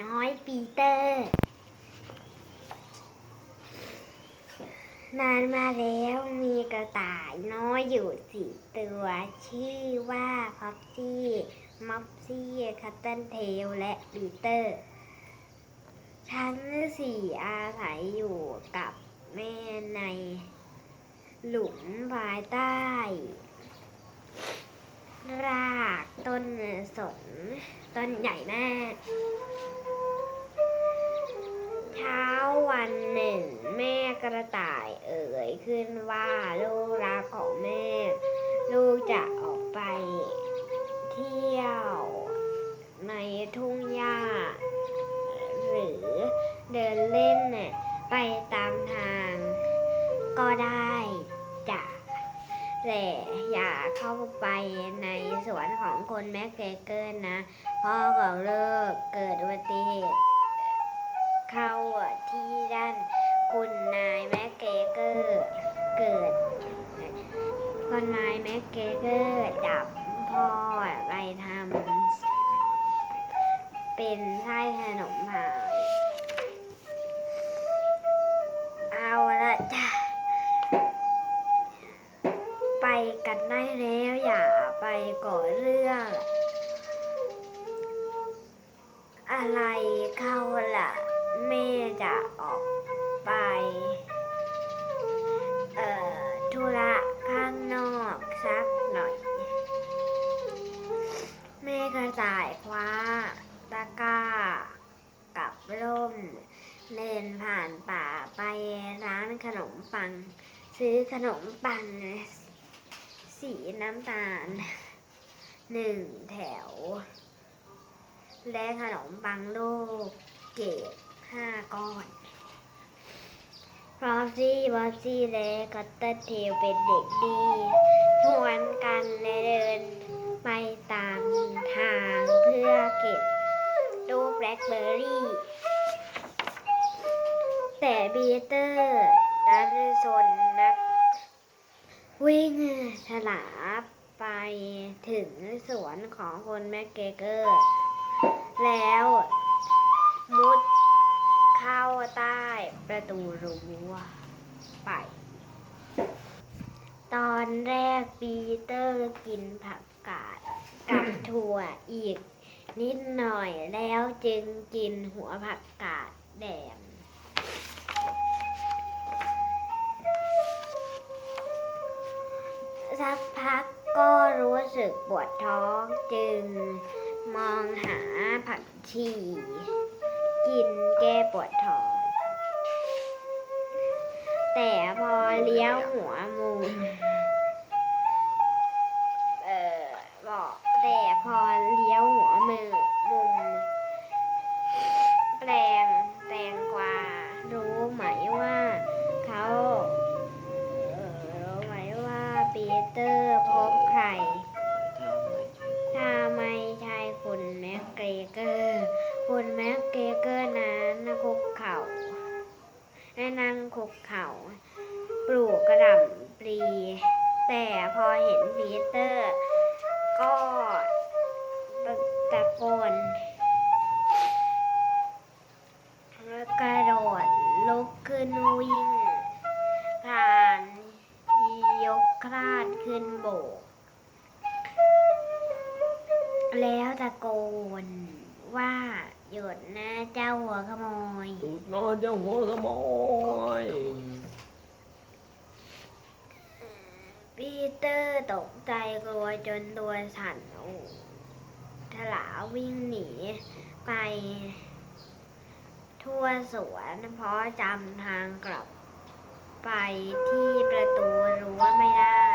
น้อยปีเตอร์ นานมาแล้วมีกระต่ายน้อยอยู่สี่ตัว ชื่อว่าพ็อปซี่ม็อบซี่คัตเติลเทลและปีเตอร์ทั้งสี่อาศัยอยู่กับแม่ใน หลุมภายใต้ รากต้นสนต้นใหญ่มาก ช้าวันหนึ่ง แม่กระต่ายเอ่ยขึ้นว่าลูกรักของแม่ ลูกจะออกไปเที่ยวในทุ่งหญ้า หรือเดินเล่นไปตามทางก็ได้จ้ะแต่อย่าเข้าไปในสวนของคนแม็กเกเกิลนะพ่อของเลิกเกิดอุบัติเหตุ เข้าที่ด้านคุณนายแม็กเกเกอร์เกิดคนนายแม็กเกเกอร์จับพ่อไปทำเป็นไส้ขนมพายเอาละจ้ะไปกันได้แล้วอย่าไปก่อเรื่อง อะไรเข้าล่ะ แม่จะออกไป เอ่อธุระข้างนอกสักหน่อย แม่กระต่ายคว้าตะกร้า กับร่ม เดินผ่านป่าไปร้านขนมปัง ซื้อขนมปัง สีน้ำตาลหนึ่งแถว และขนมปังลูกเกด ห้าก้อนบอสซี่บอสซี่และกัตเตอร์เทลเป็นเด็กดีชวนกันและเดินไปตามทางเพื่อเก็บลูกแบล็คเบอร์รี่ แต่บีเตอร์ดันสนนัก วิ่งฉลาบไปถึงสวนของคนแมกเกเกอร์ แล้ว ประตูรั้วไป ตอนแรกปีเตอร์กินผักกาดกับถั่วอีก นิดหน่อยแล้วจึงกินหัวผักกาดแดงสักพักก็รู้สึกปวดท้องจึงมองหาผักชี กินแก้ปวดท้อง แต่พอเลี้ยวหัวมุม โบก แล้วตะโกนว่าหยุดนะเจ้าหัวขโมย ตูดนอนเจ้าหัวขโมยปีเตอร์ตกใจกลัวจนตัวสั่นโอ้ถลาวิ่งหนีไป ทั่วสวนเพราะจำทางกลับ ไปที่ประตูรั้วไม่ได้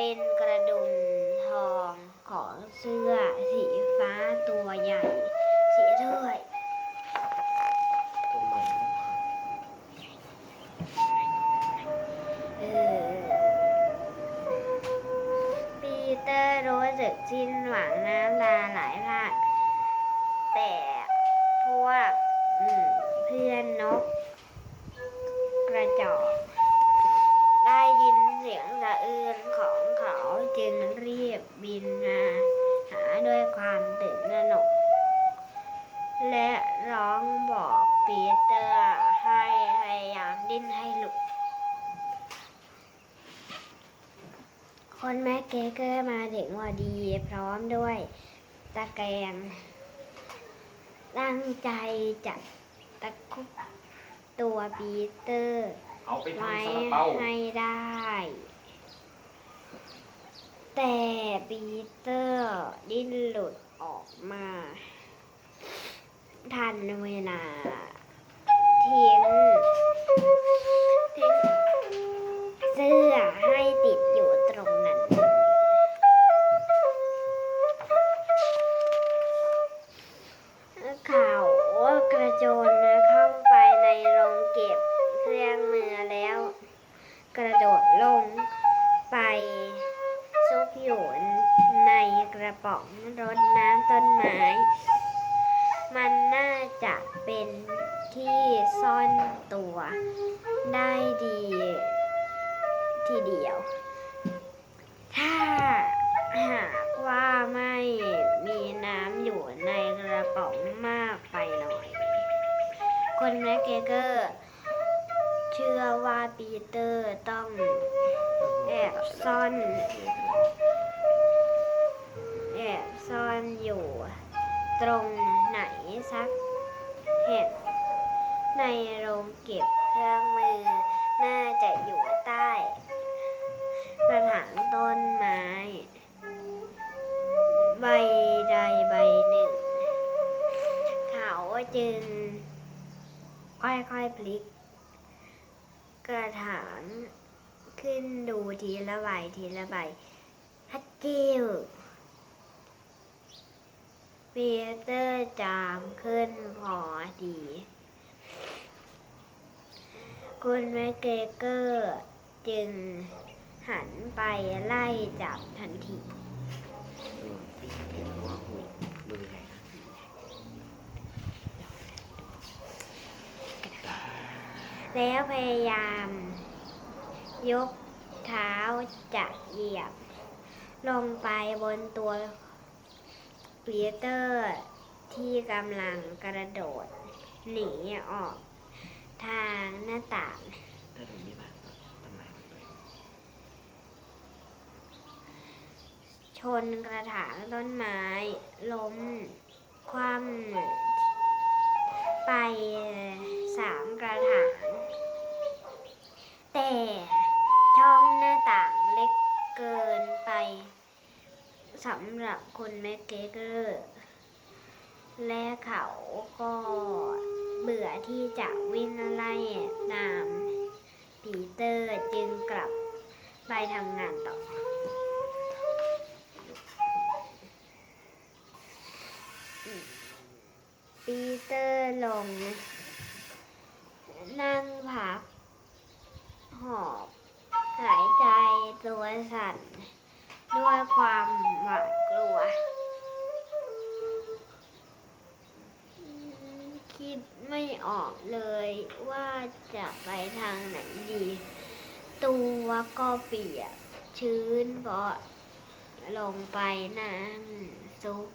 เป็นกระดุมทองของเสื้อสีฟ้าตัวใหญ่เสียด้วย เออ ปีเตอร์รู้สึกสิ้นหวังน้ำตาไหลพากแต่พวกเพื่อนนก กระจอกได้ยินเสียงสะอื้นของ จึงรีบบินมาหาด้วยความตื่นตระหนก และร้องบอกปีเตอร์ให้พยายามดิ้นให้หลุด คนแม่เกเกอร์มาถึงพอดีพร้อมด้วยตะแกรงตั้งใจจะตะคุบตัวปีเตอร์เอาไปไว้ทำซาลาเปาให้ได้ แต่ปีเตอร์ดิ้นหลุดออกมา ทันเวลาทิ้งทิ้งเสื้อให้ นแมคเกเกอร์เชื่อว่าปีเตอร์ต้องแอบซ่อนแอบซ่อนอยู่ตรงไหนสักแห่งในโรงเก็บเครื่องมือ น่าจะอยู่ใต้กระถางต้นไม้ ใบใดใบหนึ่ง เขาจึง ค่อยๆพลิก กระถางขึ้นดูทีละใบทีละใบฮัตกิ้วปีเตอร์จามขึ้นพอดี คุณแมคเกเกอร์จึงหันไปไล่จับทันที เออพี่เห็นว่าหุ่นมือใหญ่นะ แล้วพยายาม ยกเท้าจะเหยียบ ลงไปบนตัวปีเตอร์ที่กำลังกระโดด หนีออกทางหน้าต่าง ถ้าตรงนี้มาต้นไมมันเลยชนกระถางต้นไม้ ล้ม คว่ำไปสามกระถาง แต่ช่องหน้าต่างเล็กเกินไปสำหรับคุณแม่เกเกอร์และเขาก็เบื่อที่จะวิ่งไล่ตามปีเตอร์จึงกลับไปทำงานต่อ ปียกชื้นเพราะลงไปน้ำซุก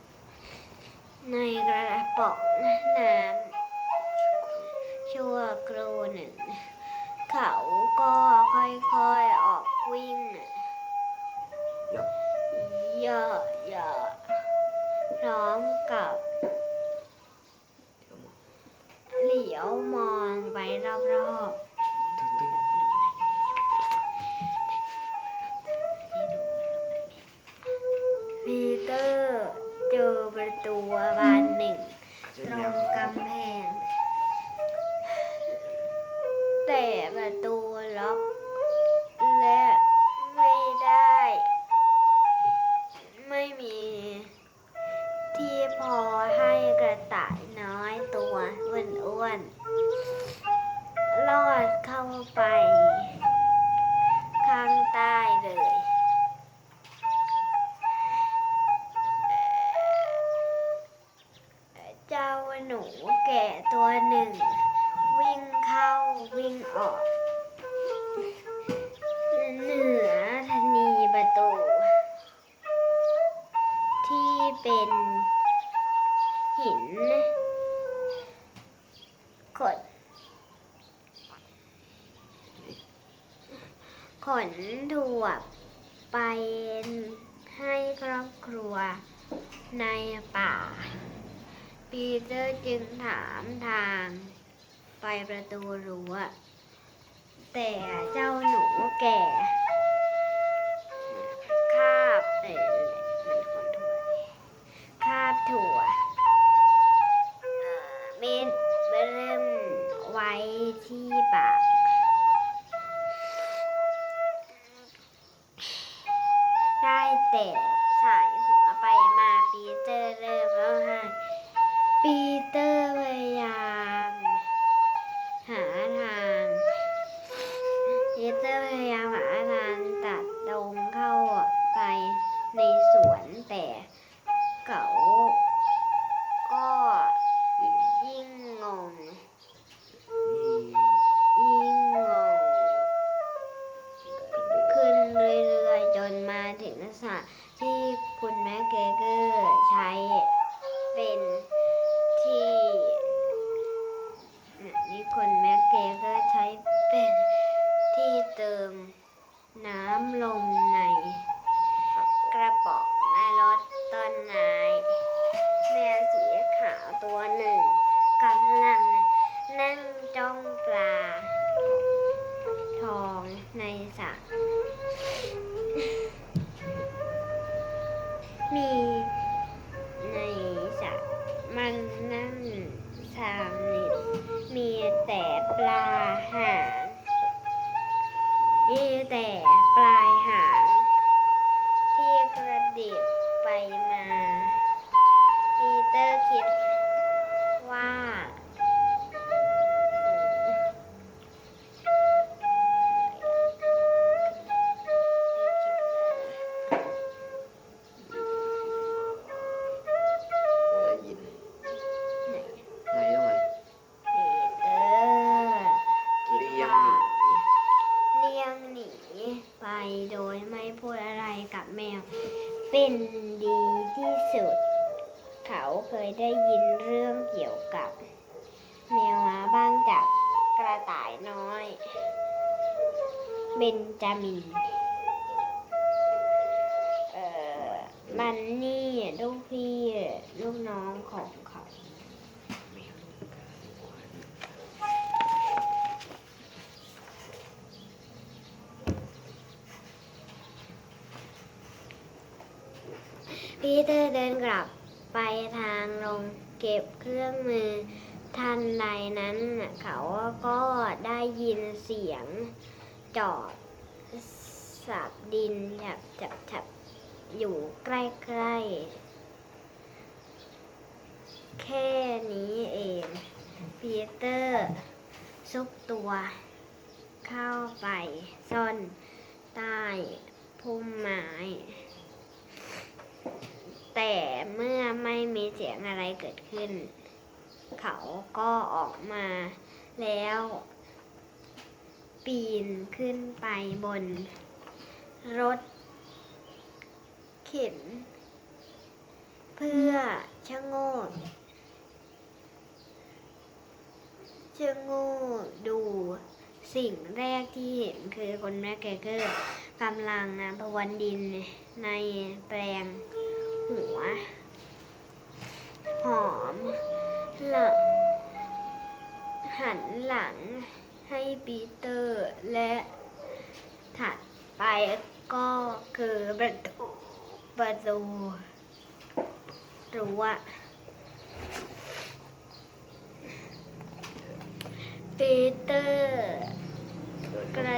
ในกระป๋องน้ำชั่วครู่หนึ่ง เขาก็ค่อยๆออกวิ่ง ประตูบานหนึ่งอาจจะตรแนวงกำแพง แต่ประตูล็อก และไม่ได้ ไม่มีที่พอให้กระต่ายน้อยตัวอ้วนๆ ขดขนถั่วไปให้ครอบครัวในป่า ปีเตอร์จึงถามทางไปประตูรั้ว แต่เจ้าหนูแก่คาบเออมันคนถั่วคาบถั่ว ที่ปาก ได้แต่สายหัวไปมาปีเตอร์เริ่มร้องไห้ปีเตอร์ กเกอร์ใช้เป็นที่เติมน้ำลมในกระป๋องในรถต้นไม้แมวสีขาวตัวหนึ่งกำลังนั่งจ้องปลา ทองในสระมี บนจามิน เอ่อบันนี่ลูกพี่ลูกน้องของเขา พีเตอร์เดินกลับไปทางลงเก็บเครื่องมือ ทันใดนั้นน่ะเขาก็ได้ยินเสียง จอดสับดินฉับฉับฉับอยู่ใกล้ๆ แค่นี้เองปีเตอร์ซุกตัวเข้าไปซ่อนใต้พุ่มไม้แต่เมื่อไม่มีเสียงอะไรเกิดขึ้น เขาก็ออกมาแล้ว ปีนขึ้นไปบน รถ เข็น เพื่อชะโงกชะโงกดูสิ่งแรกที่เห็นคือคนแม่แกเกอร์กำลังพรวนดินในแปลงหัว หอมหลังหันหลัง ให้ปีเตอร์และถัดไปก็คือประตูประตูรั้วปีเตอร์กระ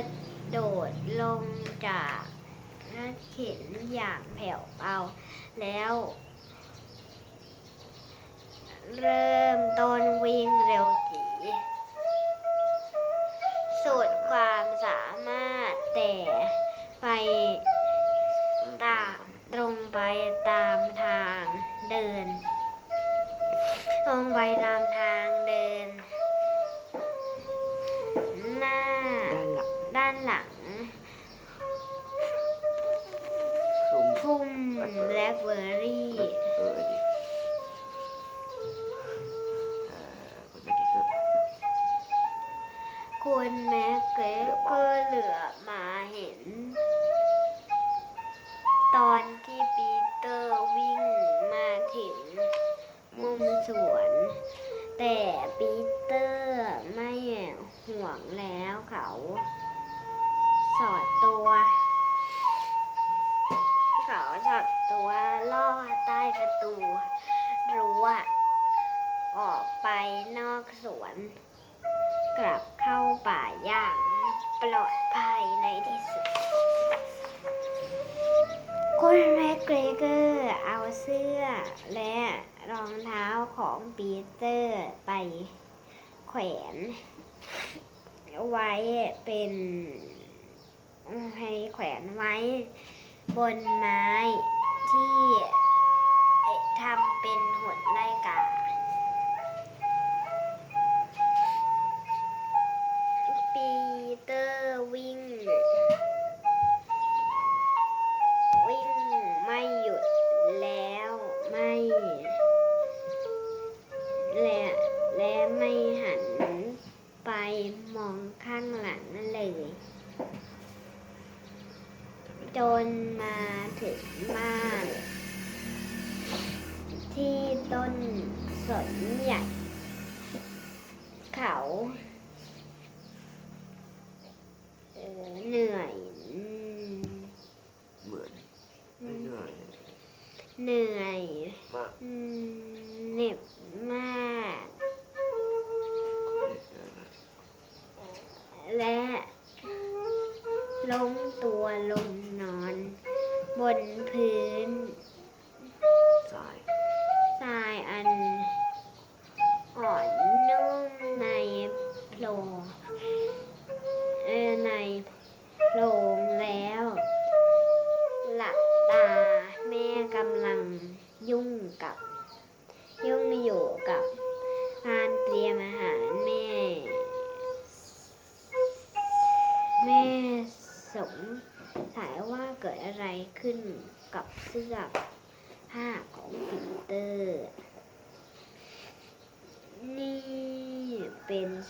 โดดลงจากรถเข็นอย่างแผ่วเบาแล้ว เริ่มต้นวิ่งเร็ว สุดความสามารถแต่ไปตามตรงไปตามทางเดิน ตรงไปตามทางเดิน หน้าด้านหลังด้านหลังซุ่มพุ่มแบล็คเบอร์รี่ คุณแม็กเกรก็เหลือมาเห็น ตอนที่ปีเตอร์วิ่งมาถึงมุมสวน แต่ปีเตอร์ไม่ห่วงแล้วเขา สอดตัว เขาสอดตัวล่อใต้ประตูรั้วออกไปนอกสวน กลับเข้าป่าอย่างปลอดภัยในที่สุด คุณแม็กเกรเกอร์เอาเสื้อและรองเท้าของปีเตอร์ไปแขวนไว้เป็นให้แขวนไว้บนไม้ที่ทำเป็นหุ่นไล่กา ปีเตอร์วิ่ง วิ่งไม่หยุดแล้วไม่และและไม่หันไปมองข้างหลังเลย จนมาถึงบ้าน ที่ต้นสนใหญ่เขา เอ่อเหนื่อยอืมเหมือนไม่เหนื่อยเหนื่อยมากอืมเหน็บมาก และล้มตัวลงนอน บนพื้น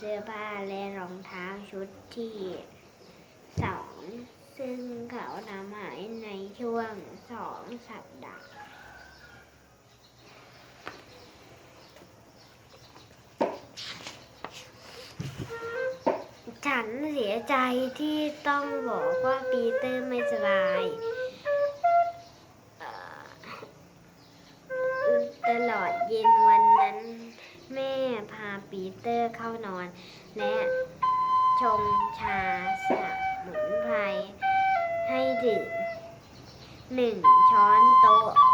เสื้อผ้าและรองเท้าชุดที่สองซึ่งเขาทำหายในช่วงสองสัปดาห์ฉันเสียใจที่ต้องบอกว่าปีเตอร์ไม่สบาย ตลอดเย็นวันนั้น แม่พาปีเตอร์เข้านอน และชงชาสมุนไพรให้ดื่มหนึ่งช้อนโต๊ะก่อนนอนนะจ๊ะ